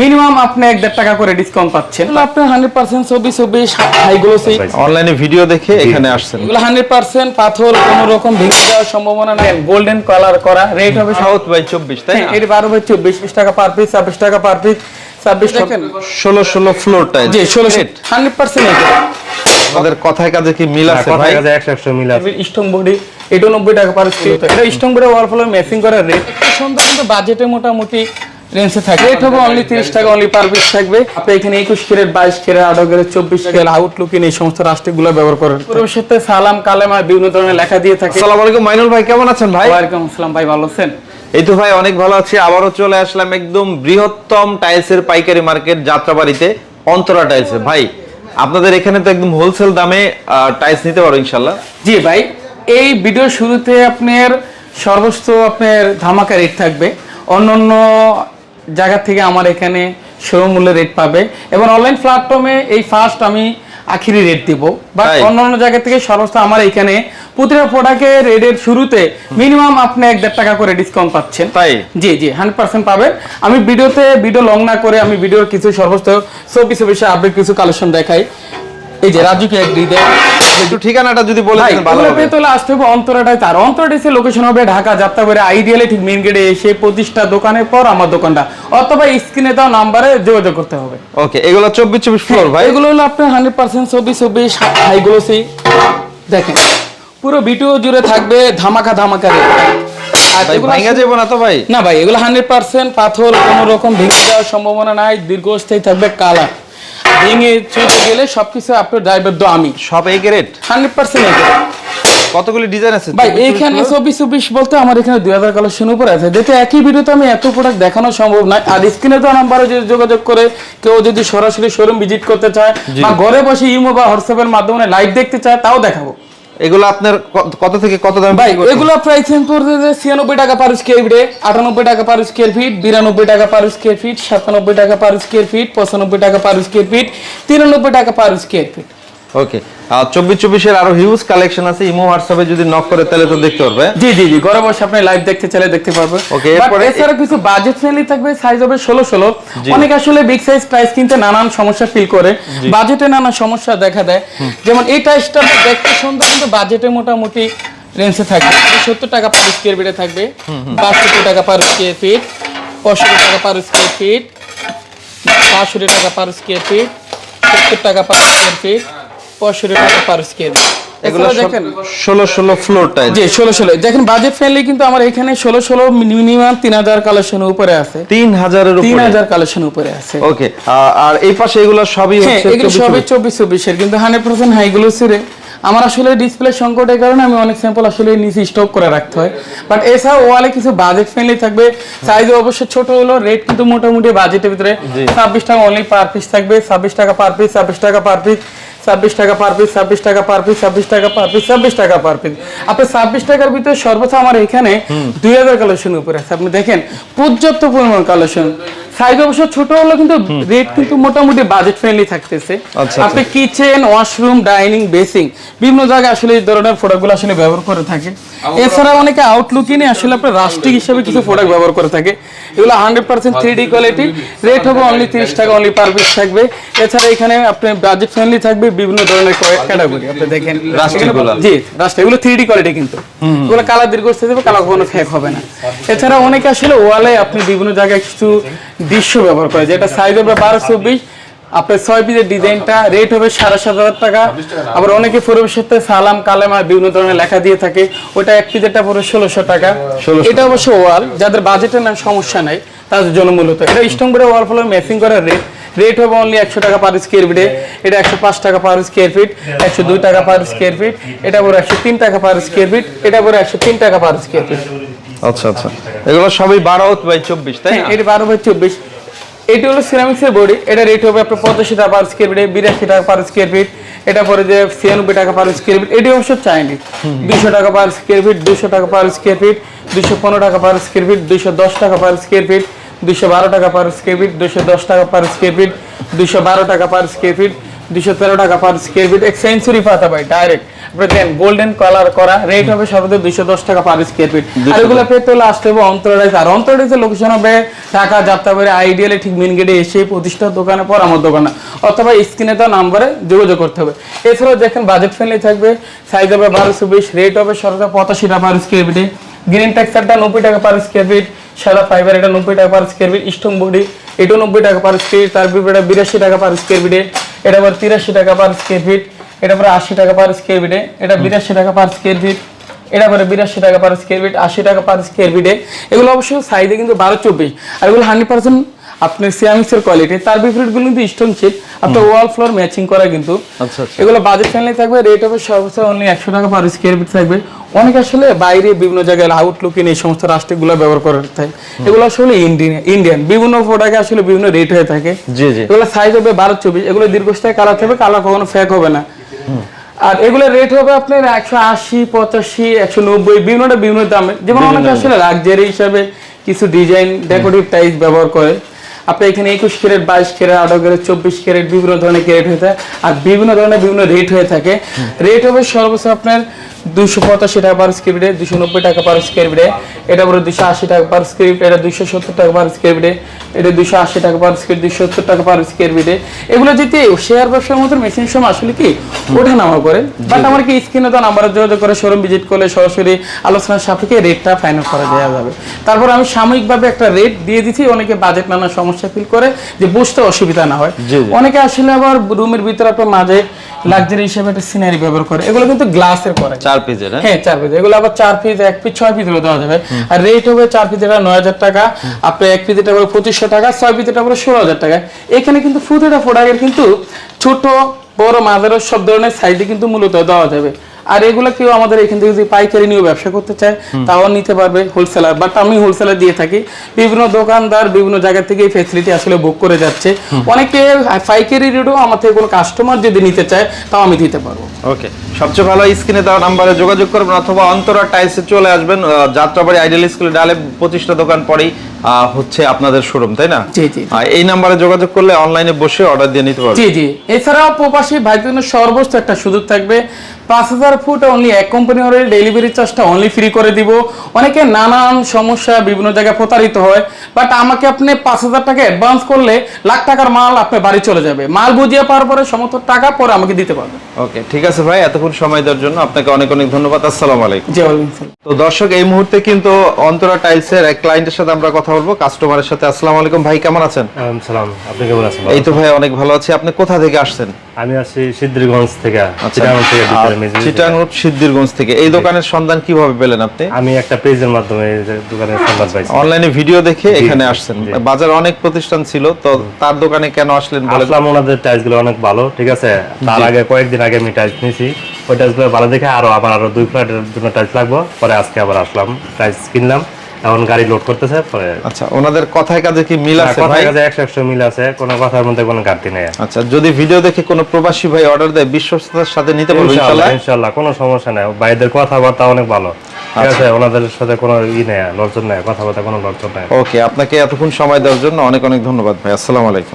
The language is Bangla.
মিনিমাম আপনি এক দেড় টাকা করে ডিসকাউন্ট পাচ্ছেন। এগুলো আপনি হান্ড্রেড পার্সেন্ট ছবি ছবি হাইগুলো সেই অনলাইনে ভিডিও দেখে এখানে আসছেন। এগুলো হান্ড্রেড পার্সেন্ট পাথর কোনো রকম ভেঙে যাওয়ার সম্ভাবনা নাই। গোল্ডেন কালার করা। রেট হবে সাউথ বাই চব্বিশ তাই না? এটি বারো বাই চব্বিশ বিশ টাকা পার পিস ছাব্বিশ টাকা পার পিস ছাব্বিশ টাকা ষোলো ষোলো ফ্লোর টাইল জি ষোলোশো হান্ড্রেড পার্সেন্ট আমাদের কথায় কাজে কি মিল আছে ভাই? একশো একশো মিল আছে। স্টং বডি এটা নব্বই টাকা পার স্কোয়ার এটা strong body wall floor matching করা রেট সুন্দর কিন্তু বাজেটে মোটামুটি রেঞ্জে থাকে রেট হবে অনলি তিরিশ টাকা অনলি পার পিস থাকবে। আপনি এখানে একুশ ক্যারেট বাইশ ক্যারেট আঠারো ক্যারেট চব্বিশ ক্যারেট আউটলুক এই সমস্ত রাষ্ট্রগুলো ব্যবহার করেন। সাথে সালাম কালেমা বিভিন্ন ধরনের লেখা দিয়ে থাকে। আসসালামু আলাইকুম মাইনুল ভাই কেমন আছেন ভাই? ওয়ালাইকুম আসসালাম ভাই ভালো আছেন? এই তো ভাই অনেক ভালো আছি। আবারও চলে আসলাম একদম বৃহত্তম টাইলসের পাইকারি মার্কেট যাত্রাবাড়িতে অন্তরা টাইলসে। ভাই আপনাদের এখানে তো একদম হোলসেল দামে টাইলস নিতে পারো ইনশাল্লাহ জি ভাই এই ভিডিও শুরুতে আপনার সর্বোচ্চ আপনার ধামাকা রেট থাকবে। অন্য অন্য জায়গা থেকে আমার এখানে শোরুম রেট পাবে। এবং অনলাইন প্ল্যাটফর্মে এই ফার্স্ট আমি আখিরি রেট দিব। তাই? অন্য অন্য জায়গা থেকে সর্বোচ্চ আমার এখানে প্রতিটা প্রোডাক্টের রেটের শুরুতে মিনিমাম আপনি এক দেড় টাকা করে ডিসকাউন্ট পাচ্ছেন। তাই? জি জি হান্ড্রেড পার্সেন্ট পাবেন। আমি ভিডিওতে ভিডিও লং না করে আমি ভিডিওর কিছু সর্বোচ্চ চব্বিশ বিষয়ে আপডেট কিছু কালেকশন দেখাই। এই যে রাজুকে এক দিয়ে দেয় একটু ঠিকানাটা যদি বলে দিতেন ভালো হবে। পেতে হলে আসতে হবে অন্তরাটায় তার। অন্তরাটাইসে লোকেশন হবে ঢাকা যাত্রা করে আইডিয়ালি ঠিক মেন গেটে এসে প্রতিষ্ঠা দোকানের পর আমার দোকানটা। অথবা স্ক্রিনে দেওয়া নাম্বারে যোগাযোগ করতে হবে। ওকে এগুলো চব্বিশ চব্বিশ ফ্লোর ভাই। এগুলো হলো আপনার হান্ড্রেড পার্সেন্ট চব্বিশ চব্বিশ হাইগুলো সেই দেখেন। পুরো ভিডিও জুড়ে থাকবে ধামাকা ধামাকা এগুলো যাব না তো ভাই। না ভাই এগুলো হান্ড্রেড পার্সেন্ট পাথর কোনো রকম ভেঙে যাওয়ার সম্ভাবনা নাই দীর্ঘস্থায়ী থাকবে কালার। ভেঙে চলে গেলে সবকিছু আপনার ড্রাইভার আমি। সব এই গ্রেড হান্ড্রেড পার্সেন্ট কতগুলি ডিজাইন আছে? ভাই এইখানে চব্বিশ চব্বিশ বলতে আমার এখানে দুই হাজার কালেকশন উপরে আছে। যেটা একই ভিডিওতে আমি এত প্রোডাক্ট দেখানো সম্ভব নয়। আর স্ক্রিনে তো নাম্বারে যদি যোগাযোগ করে কেউ যদি সরাসরি শোরুম ভিজিট করতে চায় বা ঘরে বসে ইমো বা হোয়াটসঅ্যাপের মাধ্যমে লাইভ দেখতে চায় তাও দেখাবো। এগুলো আপনার কত থেকে কত দাম ভাই এগুলো প্রাইস পড়তে যে ছিয়ানব্বই টাকা পার স্কোয়ার ফিট আটানব্বই টাকা পার স্কোয়ার ফিট বিরানব্বই টাকা পার স্কোয়ার ফিট সাতানব্বই টাকা পার স্কোয়ার ফিট পঁচানব্বই টাকা পার স্কোয়ার ফিট তিরানব্বই টাকা পার স্কোয়ার ফিট ওকে আর চব্বিশ চব্বিশের আরও হিউজ কালেকশন আছে। ইমো হোয়াটসঅ্যাপে যদি নক করে তাহলে তো দেখতে পারবে। জি জি জি। ঘরে বসে আপনি লাইভ দেখতে চাইলে দেখতে Okay, But এরপরে- এছাড়া কিছু বাজেট ফ্রেন্ডলি থাকবে সাইজ হবে ষোলো ষোলো। অনেক আসলে বিগ সাইজ প্রাইস কিনতে নানান সমস্যা ফিল করে। বাজেটে নানা সমস্যা দেখা দেয়। যেমন এই টাইসটা দেখতে সুন্দর কিন্তু বাজেটে মোটামুটি রেঞ্জে থাকবে। সত্তর টাকা পার স্কোয়ার ফিটে থাকবে। বাষট্টি টাকা পার স্কোয়ার ফিট পঁয়ষট্টি টাকা পার স্কোয়ার ফিট বাষট্টি টাকা পার স্কোয়ার ফিট সত্তর টাকা পার স্কোয়ার ফিট পঁয়ষট্টি টাকা পার স্কোয়ার এগুলো এগুলো দেখেন ষোলো ষোলো ফ্লোর জি ষোলো ষোলো। দেখেন বাজেট ফ্রেন্ডলি কিন্তু আমার এখানে ষোলো ষোলো মিনিমাম তিন হাজার কালেকশন উপরে আছে। তিন হাজারের তিন হাজার কালেকশন উপরে আছে। ওকে আর এই পাশে এগুলো সবই হচ্ছে এগুলো সবই চব্বিশ। চব্বিশ চব্বিশের কিন্তু হান্ড্রেড পার্সেন্ট হাইগুলো ছিঁড়ে। আমার আসলে ডিসপ্লে সংকটের কারণে আমি অনেক স্যাম্পল আসলে নিচে স্টক করে রাখতে হয়। বাট এছাড়াও ওয়ালে কিছু বাজেট ফ্রেন্ডলি থাকবে। সাইজ অবশ্যই ছোট হলো রেট কিন্তু মোটামুটি বাজেটের ভিতরে। ছাব্বিশ টাকা অনলি পার পিস থাকবে। ছাব্বিশ টাকা পার পিস ছাব্বিশ টাকা পার পিস ছাব্বিশ টাকা পার পিস ছাব্বিশ টাকা পার পিস ছাব্বিশ টাকা পার পিস ছাব্বিশ টাকা পার পিস আপনি ছাব্বিশ টাকার ভিতরে সর্বোচ্চ আমার এখানে দুই হাজার কালেকশন উপরে আছে। আপনি দেখেন পর্যাপ্ত পরিমাণ কালেকশন সাইজ অবশ্য ছোট হলো কিন্তু রেট কিন্তু মোটামুটি বাজেট ফ্রেন্ডলি থাকতেছে। আচ্ছা, আপনি কিচেন ওয়াশরুম ডাইনিং বেসিং বিভিন্ন জায়গায় আসলে এই ধরনের প্রোডাক্টগুলো আসলে ব্যবহার করে থাকে। এছাড়া অনেকে আউটলুকিনে আসলে আপনার রাষ্ট্রিক হিসেবে কিছু প্রোডাক্ট ব্যবহার করে থাকে। এগুলো hundred percent three D quality rate হবে অনলি তিরিশ টাকা অনলি পার পিস থাকবে। এছাড়া এখানে আপনি বাজেট ফ্রেন্ডলি থাকবে বিভিন্ন ধরনের ক্যাটাগরি আপনি দেখেন জি রাষ্ট্র এগুলো থ্রি ডি কোয়ালিটি কিন্তু। এগুলো কালার দীর্ঘস্থায়ী যাবে কালার কখনো ফেক হবে না। এছাড়া অনেকে আসলে ওয়ালে আপনি বিভিন্ন জায়গায় কিছু দৃশ্য ব্যবহার করে যেটা সাইজ হবে বারো চব্বিশ। আপনার ছয় পিসের ডিজাইনটা রেট হবে সাড়ে সাত হাজার টাকা। আবার অনেকে পরিবেশের সাথে সালাম কালেমা বিভিন্ন ধরনের লেখা দিয়ে থাকে। ওটা এক পিসেরটা পড়বে ষোলোশো টাকা। 1600 এটা অবশ্য ওয়াল যাদের বাজেটের না সমস্যা নাই তাদের জন্য মূলত। এটা স্টং করে ওয়াল ফলো ম্যাচিং করার রেট রেট হবে অনলি একশো টাকা পার স্কোয়ার ফিটে এটা একশো পাঁচ টাকা পার স্কোয়ার ফিট একশো দুই টাকা পার স্কোয়ার ফিট এটা পরে একশো তিন টাকা পার স্কোয়ার ফিট এটা পরে একশো তিন টাকা পার স্কোয়ার ফিট আচ্ছা আচ্ছা এগুলো সবই বারো বাই চব্বিশ তাই হ্যাঁ এটা বারো বাই চব্বিশ এটি হলো সিরামিক্সের বডি এটা রেট হবে আপনার পঁচাশি টাকা পার স্কোয়ার ফিট বিরাশি টাকা পার স্কোয়ার ফিট এটা পরে যে ছিয়ানব্বই টাকা পার স্কোয়ার ফিট এটি অবশ্য চাইনি দুশো টাকা পার স্কোয়ার ফিট দুশো টাকা পার স্কোয়ার ফিট দুশো পনেরো টাকা পার স্কোয়ার ফিট দুশো দশ টাকা পার স্কোয়ার ফিট দুশো বারো টাকা পার স্কোয়ার ফিট দুশো দশ টাকা পার স্কোয়ার ফিট দুশো বারো টাকা পার স্কোয়ার ফিট দুশো তেরো টাকা পার স্কোয়ার ফিট এক সেঞ্চুরি পাতা ভাই ডাইরেক্ট আপনি দেন গোল্ডেন কালার করা রেট হবে সর্বোচ্চ দুইশো দশ টাকা পার স্কোয়ার ফিট আর এগুলো পেতে হলে আসতে হবে অন্তরাইজ। আর অন্তরাইজের লোকেশন হবে ঢাকা যাত্রাবাড়ি আইডিয়ালে ঠিক মেন গেটে এসে প্রতিষ্ঠার দোকানে পর আমার দোকানে। অথবা স্ক্রিনে দেওয়া নাম্বারে যোগাযোগ করতে হবে। এছাড়াও দেখেন বাজেট ফ্রেন্ডলি থাকবে সাইজ হবে বারোশো বিশ রেট হবে সর্বোচ্চ পঁচাশি টাকা পার স্কোয়ার ফিটে গ্রিন টেক্সচারটা নব্বই টাকা পার স্কোয়ার ফিট সাদা ফাইবার এটা নব্বই টাকা per square feet stone body এটাও নব্বই টাকা পার স্কোয়ার তার বিপরীতে বিরাশি টাকা পার স্কোয়ার ফিটে এটা পরে তিরাশি টাকা পার স্কোয়ার ফিট এটা পরে আশি টাকা পার স্কোয়ার ফিটে এটা বিরাশি টাকা পার স্কোয়ার ফিট এটা পরে বিরাশি টাকা পার স্কোয়ার ফিট আশি টাকা পার স্কোয়ার ফিটে এগুলো অবশ্যই সাইজে কিন্তু বারো চব্বিশ আর এগুলো হান্ড্রেড পার্সেন্ট আপনার সিরামিক্সের কোয়ালিটি তার বিপরীতগুলো কিন্তু স্টোন শিট আপনার ওয়াল ফ্লোর ম্যাচিং করা কিন্তু। আচ্ছা আচ্ছা। এগুলো বাজেট ফ্রেন্ডলি থাকবে রেট হবে সর্বোচ্চ অনলি একশো টাকা পার স্কোয়ার ফিট থাকবে। অনেক আসলে বাইরে বিভিন্ন জায়গায় আউটলুক এই সমস্ত রাষ্ট্রগুলো ব্যবহার করে থাকে। এগুলো আসলে ইন্ডিয়ান ইন্ডিয়ান বিভিন্ন প্রোডাক্টে আসলে বিভিন্ন রেট হয়ে থাকে। জি জি। এগুলো সাইজ হবে বারো চব্বিশ এগুলো দীর্ঘস্থায়ী কালার থাকবে কালার কখনো ফেক হবে না। আর এগুলো রেট হবে আপনার একশো আশি পঁচাশি একশো নব্বই বিভিন্নটা বিভিন্ন দামে। যেমন অনেকে আসলে লাক্সারি হিসাবে কিছু ডিজাইন ডেকোরেটিভ টাইস ব্যবহার করে। আপনি এখানে একুশ ক্যারেট বাইশ ক্যারেট আঠারো ক্যারেট চব্বিশ ক্যারেট বিভিন্ন ধরনের ক্যারেট হয়ে থাকে। আর বিভিন্ন ধরনের বিভিন্ন রেট হয়ে থাকে। রেট হবে সর্বোচ্চ আপনার দুশো পঁচাশি টাকা পার স্কোয়ার ফিটে দুশো নব্বই টাকা পার স্কোয়ার ফিটে এটা পরে দুশো আশি টাকা পার স্কোয়ার ফিট এটা দুশো সত্তর টাকা পার স্কোয়ার ফিটে এটা দুশো আশি টাকা পার স্কোয়ার দুশো সত্তর টাকা পার স্কোয়ার ফিটে এগুলো যদি শেয়ার ব্যবসার মতো মেশিন সময় আসলে কি? ওঠা নামা করে। বাট আমার কি স্ক্রিনে তো নাম্বার যোগাযোগ করে শোরুম ভিজিট করলে সরাসরি আলোচনার সাপেক্ষে রেটটা ফাইনাল করা দেওয়া যাবে। তারপর আমি সাময়িকভাবে একটা রেট দিয়ে দিচ্ছি অনেকে বাজেট নানা সমস্যা ফিল করে যে বুঝতে অসুবিধা না হয়। অনেকে আসলে আবার রুমের ভিতরে আপনার মাঝে লাক্সারি হিসেবে একটা সিনারি ব্যবহার করে। এগুলো কিন্তু গ্লাসের করে। চার পিসের হ্যাঁ? হ্যাঁ চার পিস এগুলো আবার চার পিস এক পিস ছয় পিস দেওয়া যাবে। আর রেট হবে চার পিস এটা নয় হাজার টাকা। আপনার এক পিস এটা হবে পঁচিশশো টাকা ছয় পিস এটা হবে ষোলো হাজার টাকা। এখানে কিন্তু প্রতিটা প্রোডাক্টের কিন্তু ছোট বড় মাঝারো সব ধরনের সাইজে কিন্তু মূলত দেওয়া যাবে। আর এগুলো কেউ আমাদের এখান থেকে যদি পাইকারি নিয়ে ব্যবসা করতে চায় তাও নিতে পারবে হোলসেলার বাট আমি হোলসেলার দিয়ে থাকি। বিভিন্ন দোকানদার বিভিন্ন জায়গা থেকে এই ফেসিলিটি আসলে বুক করে যাচ্ছে। অনেকে পাইকারি রেটও আমার থেকে কোনো কাস্টমার যদি নিতে চায় তাও আমি দিতে পারব। ওকে সবচেয়ে ভালো স্ক্রিনে দেওয়া নাম্বারে যোগাযোগ করবেন অথবা অন্তরা টাইলসে চলে আসবেন। যাত্রাবাড়ি আইডিয়াল স্কুলে ডালে পঁচিশটা দোকান পরেই হচ্ছে আপনাদের শোরুম তাই না? জি, জি। এই নাম্বারে যোগাযোগ করলে অনলাইনে বসে অর্ডার দিয়ে নিতে পারবেন। জি জি। এছাড়াও প্রবাসী ভাইদের জন্য সর্বোচ্চ একটা সুযোগ থাকবে। পাঁচ হাজার ফুট অনলি এক কোম্পানি হলে ডেলিভারি চার্জটা অনলি ফ্রি করে দিব। অনেকে নানান সমস্যা বিভিন্ন জায়গায় প্রতারিত হয়। বাট আমাকে আপনি পাঁচ হাজার টাকা অ্যাডভান্স করলে লাখ টাকার মাল আপনার বাড়ি চলে যাবে। মাল বুঝিয়ে পাওয়ার পরে সমস্ত টাকা পরে আমাকে দিতে পারবে। ওকে ঠিক আছে ভাই এতক্ষণ সময় দেওয়ার জন্য আপনাকে অনেক অনেক ধন্যবাদ। আসসালামু আলাইকুম। জি ওয়ালাইকুম আসসালাম। তো দর্শক এই মুহূর্তে কিন্তু অন্তরা টাইলসের এক ক্লায়েন্টের সাথে আমরা কথা বলব কাস্টমারের সাথে। আসসালামু আলাইকুম ভাই কেমন আছেন? ওয়ালাইকুম সালাম আপনি কেমন আছেন? এই তো ভাই অনেক ভালো আছি। আপনি কোথা থেকে আসছেন? আমি আসছি সিদ্ধিরগঞ্জ থেকে আচ্ছা। মেজবানি। চিটাঙ্গ সিদ্ধিরগঞ্জ থেকে। এই দোকানের সন্ধান কীভাবে পেলেন আপনি? আমি একটা পেজের মাধ্যমে দোকানের সংবাদ পাইছি। অনলাইনে ভিডিও দেখে এখানে আসছেন। বাজারে অনেক প্রতিষ্ঠান ছিল তো তার দোকানে কেন আসলেন আসলাম ওনাদের টাইলসগুলো অনেক ভালো ঠিক আছে? তার আগে কয়েকদিন আগে আমি টাইলস নিয়েছি ওই টাইলসগুলো ভালো দেখে আরও আবার আরও দুই ফ্ল্যাটের জন্য টাইলস লাগবো। পরে আজকে আবার আসলাম টাইলস কিনলাম। এখন গাড়ি লোড করতেছে পরে আচ্ছা ওনাদের কথায় কাজে কি মিল আছে ভাই? কাজে একশো একশো মিল আছে কোনো কথার মধ্যে কোনো ঘাটতি নেই। আচ্ছা যদি ভিডিও দেখে কোনো প্রবাসী ভাই অর্ডার দেয় বিশ্বস্ততার সাথে নিতে পারবে ইনশাআল্লাহ ইনশাআল্লাহ কোনো সমস্যা নাই। ভাইদের কথাবার্তা অনেক ভালো। ঠিক আছে ওনাদের সাথে কোনো ই নেই লজ্জা নেই কথাবার্তা কোনো লজ্জা নেই। ওকে আপনাকে এতক্ষণ সময় দেওয়ার জন্য অনেক অনেক ধন্যবাদ ভাই। আসসালামু আলাইকুম।